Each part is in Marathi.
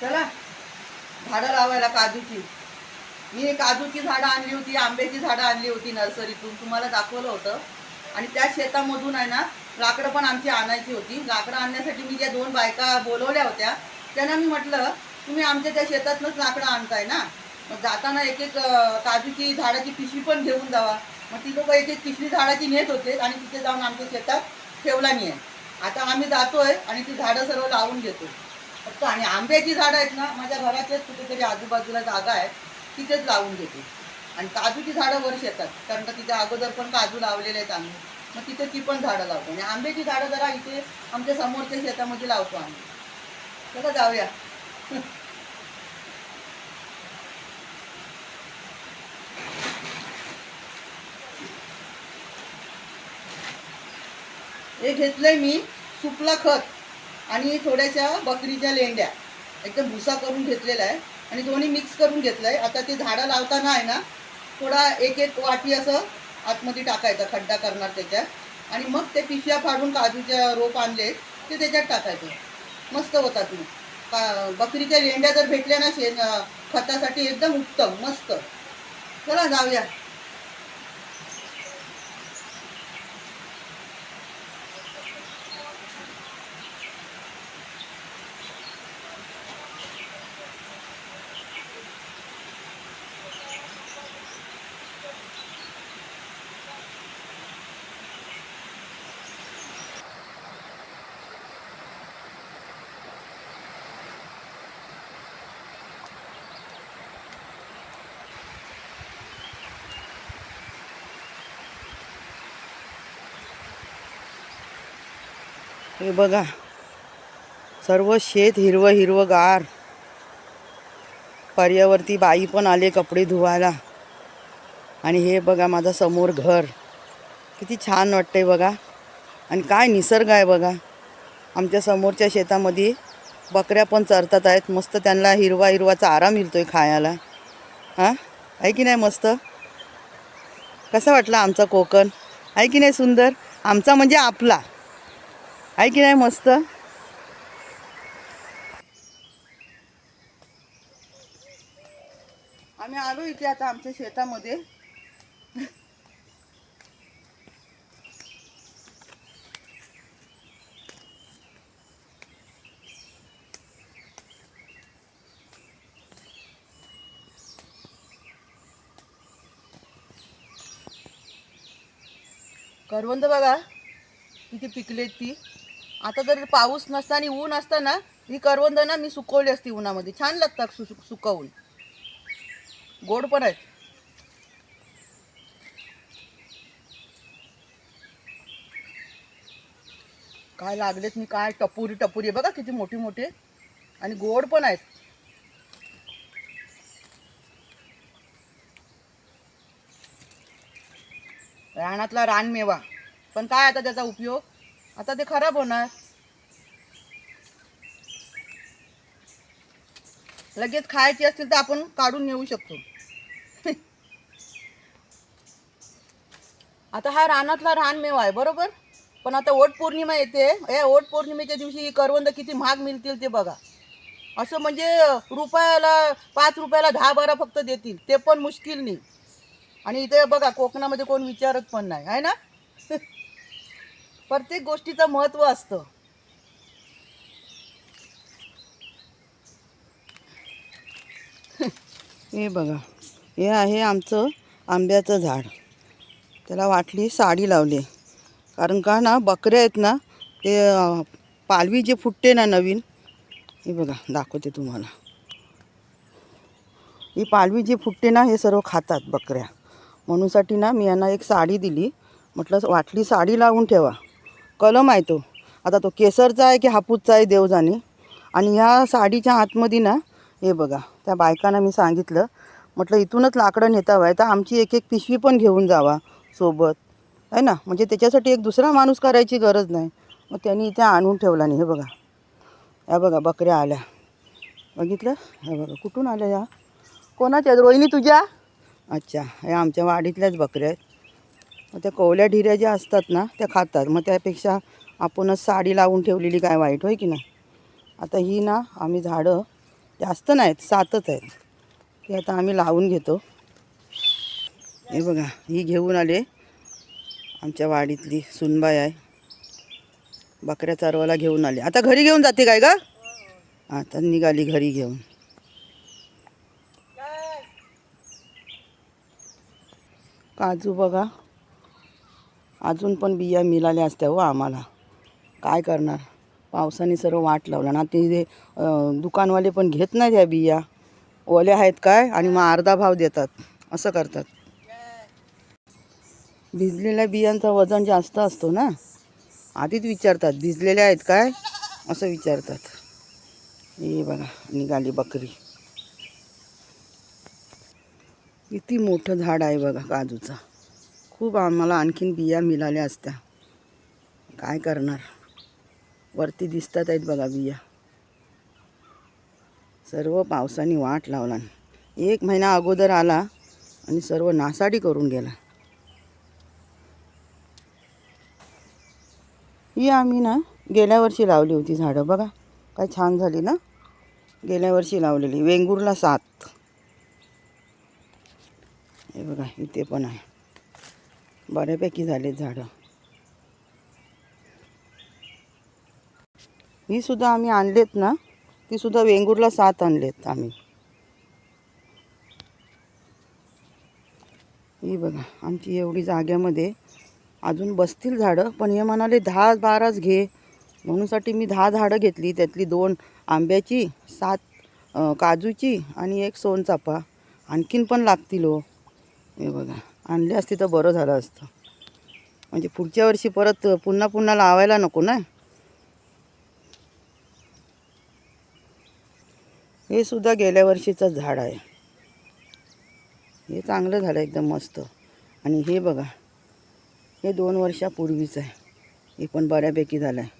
चला. झाडं लावायला काजूची. मी काजूची झाडं आणली होती आंब्याची झाडं आणली होती नर्सरीतून. तुम्हाला दाखवलं होतं. आणि त्या शेतामधून आहे ना लाकडं पण आमची आणायची होती. लाकडं आणण्यासाठी मी ज्या दोन बायका बोलवल्या होत्या त्यांना मी म्हटलं तुम्ही आमच्या त्या शेतातनंच लाकडं आणताय ना? मग जाताना एक एक काजूची झाडाची पिशवी पण घेऊन जावा. मग ती लोक एक एक पिशवी झाडाची नेत होते आणि तिथे जाऊन आमच्या शेतात ठेवला नाही आता आम्ही जातोय आणि ती झाडं सर्व लावून घेतो. फक्त आणि आंब्याची झाडं आहेत ना माझ्या घरातलेच कुठेतरी आजूबाजूला जागा आहे तिथेच लावून घेते. आणि काजूची झाडं वर येतात कारण का तिथे अगोदर पण काजू लावलेले आहेत आम्ही. मग तिथे ती पण झाडं लावतो. आणि आंब्याची झाडं जरा इथे आमच्या समोरच्या शेतामध्ये लावतो आम्ही. चला जाऊया. हे घेतलंय मी सुपला खत. आणि थोड्याशा बकरीच्या लेंड्या. एकदम भुसा करून घेतलेला आहे. आणि दोन्ही मिक्स करून घेतलं आहे आता ते झाडं लावताना आहे ना थोडा एक एक वाटी असं आतमध्ये टाकायचं खड्डा करणार त्याच्यात. आणि मग ते पिशव्या फाडून काजूच्या रोप आणले ते त्याच्यात टाकायचं. मस्त होतात मग. का बकरीच्या लेंड्या जर भेटल्या ना शेण खतासाठी एकदम उत्तम मस्त. चला जाऊया. हे बघा. सर्व शेत हिरवं गार. पर्यावरती बाई पण आले कपडे धुवायला. आणि हे बघा माझा समोर घर. किती छान वाटतंय बघा. आणि काय निसर्ग आहे बघा. आमच्या समोरच्या शेतामध्ये बकऱ्या पण चरतात आहेत. मस्त त्यांना हिरवा हिरवा चारा मिळतोय खायला. हां? आहे की नाही मस्त? कसा वाटला आमचा कोकण? आहे की नाही सुंदर? आमचा म्हणजे आपला. आहे की नाही मस्त? आम्ही आलो इथे आता आमच्या शेतामध्ये. करवंद बघा किती पिकलेत ती. आता जर पाऊस नसता आणि ऊन असतं ना ही करवंद ना मी सुकवली असती उन्हामध्ये. छान लागतात सु सु- सुकवून. गोड पण आहेत. काय लागलेत मी काय टपुरी टपुरी आहे. बघा किती मोठी मोठी आणि गोड पण आहेत. रानातला रानमेवा. पण काय आता त्याचा उपयोग? आता ते खराब होणार. लगेच खायची असतील तर आपण काढून नेऊ शकतो. आता हा रानातला रानमेवा आहे बरोबर? पण आता ओट पौर्णिमा येते. या ओट पौर्णिमेच्या दिवशी ही करवंद किती महाग मिळतील ते बघा. असं म्हणजे रुपयाला पाच रुपयाला दहा बारा फक्त देतील. ते पण मुश्किल नाही. आणि इथे बघा कोकणामध्ये कोण विचारत पण नाही. आहे ना? प्रत्येक गोष्टीचं महत्त्व असतं. हे बघा हे आहे आमचं आंब्याचं झाड. त्याला वाटली साडी लावली. कारण का ना बकऱ्या आहेत ना ते पालवी जे फुटते ना नवीन हे बघा दाखवते तुम्हाला. ही पालवी जी फुटते ना हे सर्व खातात बकऱ्या. म्हणूनसाठी ना मी यांना एक साडी दिली. म्हटलं वाटली साडी लावून ठेवा. कलम आहे तो. आता तो केसरचा आहे की हापूसचा आहे देव जाणे आणि ह्या साडीच्या आतमध्ये ना हे बघा त्या बायकांना मी सांगितलं म्हटलं इथूनच लाकडं नेता आहे तर आमची एक एक पिशवी पण घेऊन जावा सोबत. आहे ना? म्हणजे त्याच्यासाठी एक दुसरा माणूस करायची गरज नाही. मग त्यांनी इथे आणून ठेवला नाही हे बघा. या बघा बकऱ्या आल्या. बघितलं? हे बघा कुठून आल्या या? कोणाच्या रोहिणी तुझ्या? अच्छा या आमच्या वाडीतल्याच बकऱ्या आहेत. मग त्या कोवल्या ढिऱ्या ज्या असतात ना त्या खातात. मग त्यापेक्षा आपणच साडी लावून ठेवलेली काय वाईट होय की नाही? आता ही ना आम्ही झाडं जास्त नाहीत सातच आहेत. ती आता आम्ही लावून घेतो. हे बघा ही घेऊन आले. आमच्या वाडीतली सुनबाई आहे. बकऱ्या चारवाला घेऊन आले. आता घरी घेऊन जाते काय का आता निघाली घरी घेऊन. काजू बघा. अजून पण बिया मिळाल्या असत्या हो आम्हाला. काय करणार? पावसाने सर्व वाट लावला ना. ते दुकानवाले पण घेत नाही त्या बिया. ओल्या आहेत काय? आणि मग अर्धा भाव देतात. असं करतात. भिजलेल्या बियांचं वजन जास्त असतो ना? आधीच विचारतात भिजलेल्या आहेत काय? असं विचारतात. हे बघा निघाली बकरी. किती मोठं झाड आहे बघा काजूचं. खूप आम्हाला आणखीन बिया मिळाल्या असत्या. काय करणार? वरती दिसतात आहेत बघा बिया. सर्व पावसाने वाट लावला. एक महिना अगोदर आला आणि सर्व नासाडी करून गेला. ही आम्ही ना गेल्या वर्षी लावली होती झाडं. बघा काय छान झाली ना? गेल्या वर्षी लावलेली. वेंगुरला सात. हे बघा इथे पण आहे. बऱ्यापैकी झाले झाडं. ही सुद्धा आम्ही आणलेत ना ती सुद्धा वेंगुर्ला सात आणलेत आम्ही. ही बघा आमची एवढी जाग्यामध्ये अजून बसतील झाडं पण हे म्हणाले दहा बाराच घे. म्हणूनसाठी मी दहा झाडं घेतली त्यातली दोन आंब्याची सात काजूची आणि एक सोनचापा. आणखीन पण लागतील हो. हे बघा. आणले असते तर बरं झालं असतं. म्हणजे पुढच्या वर्षी परत पुन्हा पुन्हा लावायला नको ना? हे सुद्धा गेल्या वर्षीचं झाड आहे. हे चांगलं झालं एकदम मस्त. आणि हे बघा हे दोन वर्षापूर्वीचं आहे. हे पण बऱ्यापैकी झालं आहे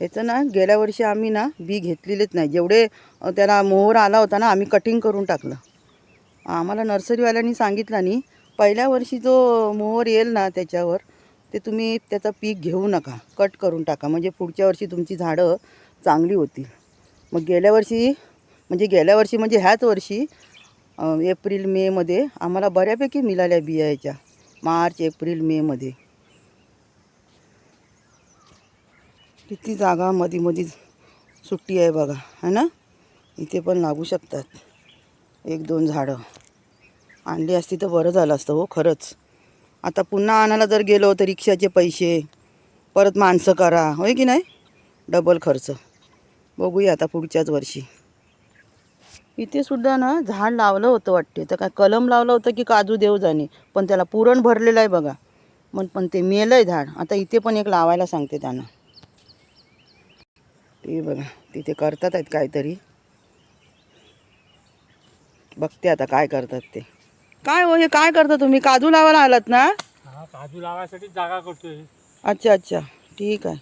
याचं ना गेल्या वर्षी आम्ही ना बी घेतलेलेच नाही. जेवढे त्याला मोहर आला होता ना आम्ही कटिंग करून टाकलं. आम्हाला नर्सरीवाल्यांनी सांगितलं नाही पहिल्या वर्षी जो मोहर येईल ना त्याच्यावर ते तुम्ही त्याचं पीक घेऊ नका. कट करून टाका. म्हणजे पुढच्या वर्षी तुमची झाडं चांगली होतील. मग गेल्या वर्षी म्हणजे गेल्या वर्षी म्हणजे ह्याच वर्षी एप्रिल मेमध्ये आम्हाला बऱ्यापैकी मिळाल्या बिया याच्या मार्च एप्रिल मेमध्ये किती जागा मधी मधी सुट्टी आहे बघा. है ना? इथे पण लागू शकतात. एक दोन झाडं. आणली असती तर बरं झालं असतं हो खरंच. आता पुन्हा आणायला जर गेलो तर रिक्षाचे पैसे परत माणसं करा होय की नाही? डबल खर्च. बघूया आता पुढच्याच वर्षी. इथे सुद्धा ना झाड लावलं होतं वाटते. तर काय कलम लावलं होतं की काजू देव जाणे. पण त्याला पुरण भरलेलं आहे बघा. मग पण ते मेलं आहे झाड. आता इथे पण एक लावायला सांगते त्यांना. ते बघा तिथे करतात आहेत काहीतरी. बघते आता काय करतात ते. काय हो हे काय करता तुम्ही? काजू लावायला आलात ना? हा काजू लावायसाठी जागा करतोय. अच्छा अच्छा. ठीक आहे.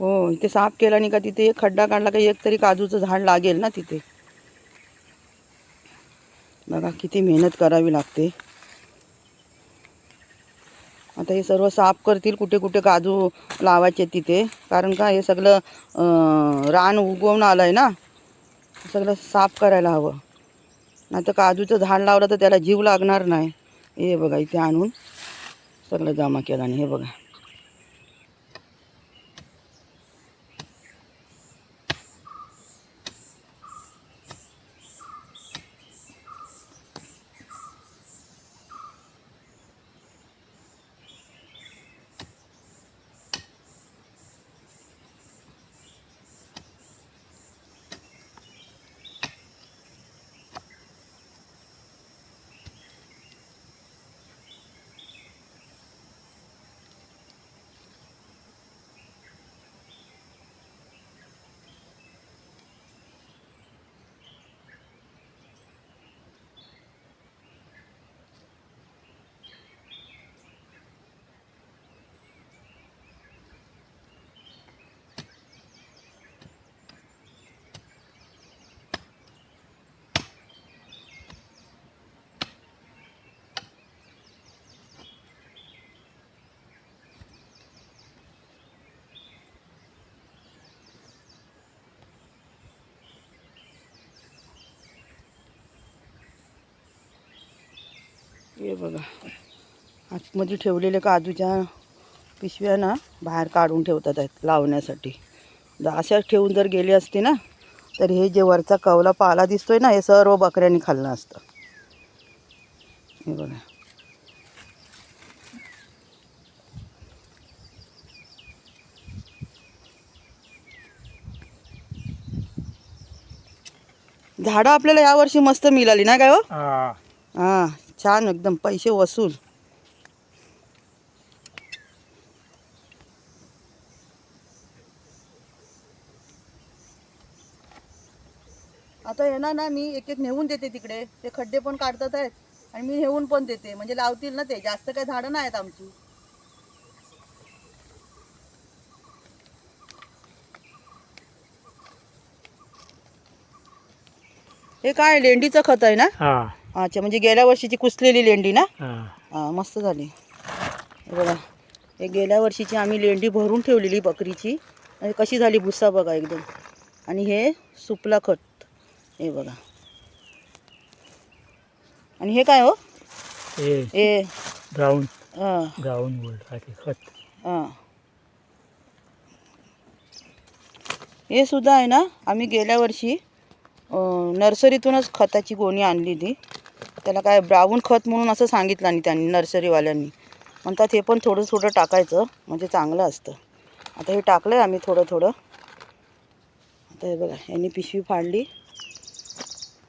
हो इथे साफ केला नाही का तिथे? एक खड्डा काढला का एक तरी काजूचं झाड लागेल ना तिथे? बघा किती मेहनत करावी लागते. आता हे सर्व साफ करतील कुठे कुठे काजू लावायचे तिथे. कारण का हे सगळं रान उगवून आलं आहे ना? सगळं साफ करायला हवं. नाही तर काजूचं झाड लावलं तर त्याला जीव लागणार नाही. हे बघा इथे आणून सगळं जमा केलं आणि हे बघा. हे बघा. आतमध्ये ठेवलेल्या काजूच्या पिशव्या ना बाहेर काढून ठेवतात आहेत लावण्यासाठी. अशा ठेवून जर गेले असते ना तर हे जे वरचा कवला पाला दिसतोय ना हे सर्व बकऱ्यांनी खाल्लं असतं. हे बघा. झाडं आपल्याला यावर्षी मस्त मिळाली ना काय हा. हां. छान एकदम पैसे वसूल. आता येणार ना मी एक एक नेऊन देते तिकडे. ते खड्डे पण काढतात आहेत. आणि मी नेऊन पण देते. म्हणजे लावतील ना ते. जास्त काही झाडं नाही आहेत आमची. हे काय लेंडीचं खत आहे ना? हा. अच्छा म्हणजे गेल्या वर्षीची कुसलेली लेंडी ना? हा. मस्त झाली. बघा हे गेल्या वर्षीची आम्ही लेंडी भरून ठेवलेली बकरीची. आणि कशी झाली भुसा बघा एकदम. आणि हे सुपला खत. हे बघा. आणि हे काय हो? हे ब्राऊन. खत. हां. हे सुद्धा आहे ना आम्ही गेल्या वर्षी नर्सरीतूनच खताची गोणी आणली ती त्याला काय ब्राऊन खत म्हणून असं सांगितलं आणि त्यांनी नर्सरीवाल्यांनी. म्हणतात हे पण थोडं थोडं टाकायचं म्हणजे चांगलं असतं. आता हे टाकलं आहे आम्ही थोडं थोडं. आता हे बघा यांनी पिशवी फाडली.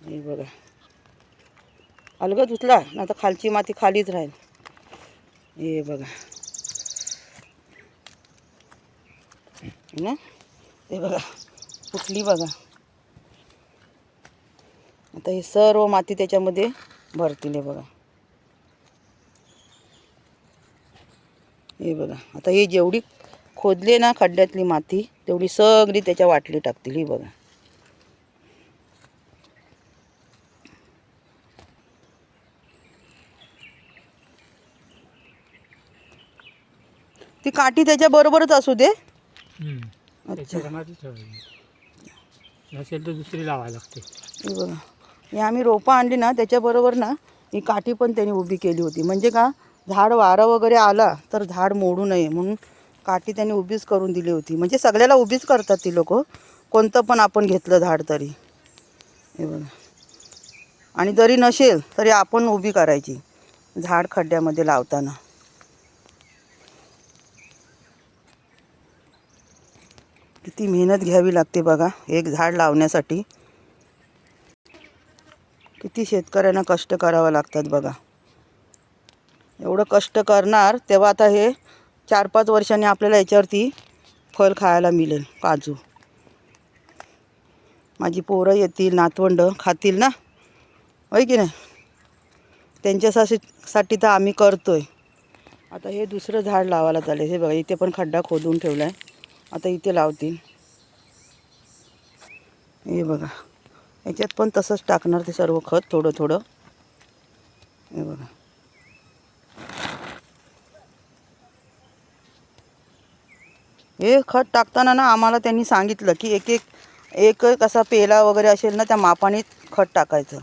हे बघा. अलगद उचला ना तर खालची माती खालीच राहील. हे बघा. ना? हे बघा. फुटली बघा. आता हे सर्व माती त्याच्यामध्ये भरतील हे बघा. हे बघा आता ही जेवढी खोदली ना खड्ड्यातली माती तेवढी सगळी त्याच्या वाटली टाकतील ही बघा. ती काठी त्याच्या बरोबरच असू दे. अच्छा. तर दुसरी लावायला लागते. हे बघा. हे आम्ही रोपं आणली ना त्याच्याबरोबर ना ही काठी पण त्यांनी उभी केली होती. म्हणजे का झाड वारा वगैरे आला तर झाड मोडू नये म्हणून काठी त्यांनी उभीच करून दिली होती. म्हणजे सगळ्याला उभीच करतात ती लोक. कोणतं पण आपण घेतलं झाड तरी. हे बघा. आणि जरी नसेल तरी आपण उभी करायची. झाड खड्ड्यामध्ये लावताना. किती मेहनत घ्यावी लागते बघा. एक झाड लावण्यासाठी किती शेतकऱ्यांना कष्ट करावं लागतात बघा. एवढं कष्ट करणार तेव्हा आता हे चार पाच वर्षांनी आपल्याला याच्यावरती फल खायला मिळेल काजू. माझी पोरं येतील नातवंड खातील ना? होय की नाही? त्यांच्यासाठी साठी तर आम्ही करतोय. आता हे दुसरं झाड लावायला चालेल. हे बघा इथे पण खड्डा खोदून ठेवला आहे आता इथे लावतील. हे बघा. याच्यात पण तसंच टाकणार ते सर्व खत थोडं थोडं. हे बघा. हे खत टाकताना ना आम्हाला त्यांनी सांगितलं की एक एक एक एक असा पेला वगैरे असेल ना त्या मापाने खत टाकायचं.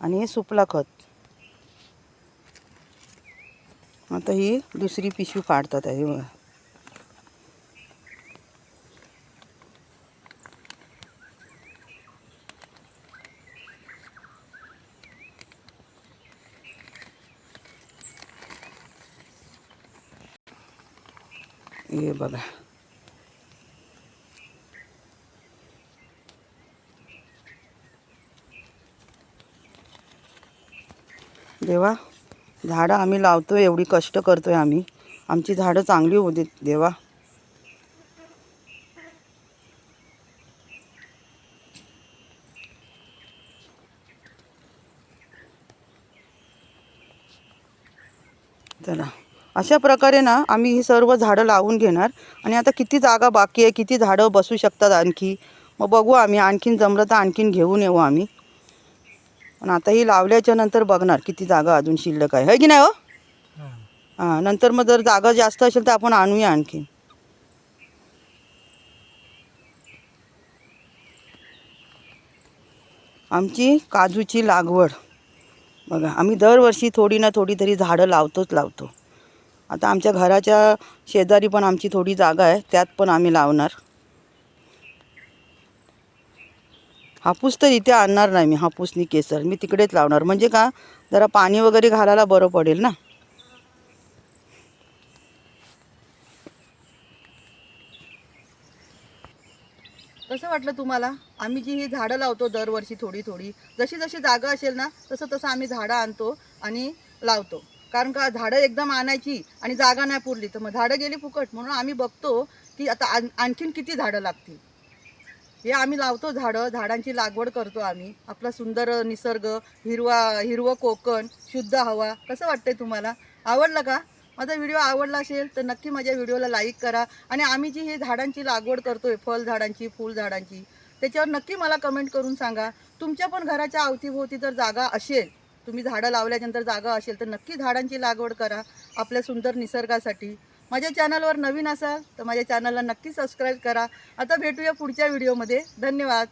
आणि हे सुपला खत. आता ही दुसरी पिशवी फाडतात आहे बघा. हे बघा. देवा झाडं आम्ही लावतो एवढी कष्ट करतोय आम्ही. आमची झाडं चांगली होऊ देत देवा. चला. अशा प्रकारे ना आम्ही ही सर्व झाडं लावून घेणार. आणि आता किती जागा बाकी आहे किती झाडं बसू शकतात आणखी? मग बघू आम्ही आणखीन जमलं तर आणखीन घेऊन येऊ आम्ही. पण आता ही लावल्याच्या नंतर बघणार किती जागा अजून शिल्लक आहे. है की नाही हो? हा. हां नंतर मग जर जागा जास्त असेल तर आपण आणूया आणखीन. आमची काजूची लागवड. बघा आम्ही दरवर्षी थोडी ना थोडी तरी झाडं लावतोच लावतो. आता आमच्या घराच्या शेजारी पण आमची थोडी जागा आहे त्यात पण आम्ही लावणार. हापूस तर इथे आणणार नाही मी हापूसनी केसर. मी तिकडेच लावणार. म्हणजे का जरा पाणी वगैरे घालायला बरं पडेल ना? कसं वाटलं तुम्हाला? आम्ही जी ही झाडं लावतो दरवर्षी थोडी थोडी जशी जशी जागा असेल ना तसं तसं आम्ही झाडं आणतो आणि लावतो. कारण का झाडं एकदम आणायची आणि जागा नाही पुरली. तर मग झाडं गेली फुकट. म्हणून आम्ही बघतो की आता आणखीन किती झाडं लागतील? हे आम्ही लावतो झाडं झाडांची लागवड करतो आम्ही. आपला सुंदर निसर्ग हिरवा हिरवं कोकण शुद्ध हवा. कसं वाटतंय तुम्हाला? आवडलं का? माझा व्हिडिओ आवडला असेल तर नक्की माझ्या व्हिडिओला लाईक करा. आणि आम्ही जी हे झाडांची लागवड करतोय फळ झाडांची फुलझाडांची त्याच्यावर नक्की मला कमेंट करून सांगा. तुमच्या पण घराच्या अवतीभोवती जर जागा असेल तुम्ही झाडं लावल्यानंतर जागा असेल तर नक्की झाडांची लागवड करा आपल्या सुंदर निसर्गासाठी. माझ्या चॅनलवर नवीन असाल तर माझ्या चॅनलला नक्की सबस्क्राईब करा. आता भेटूया पुढच्या व्हिडिओमध्ये. धन्यवाद.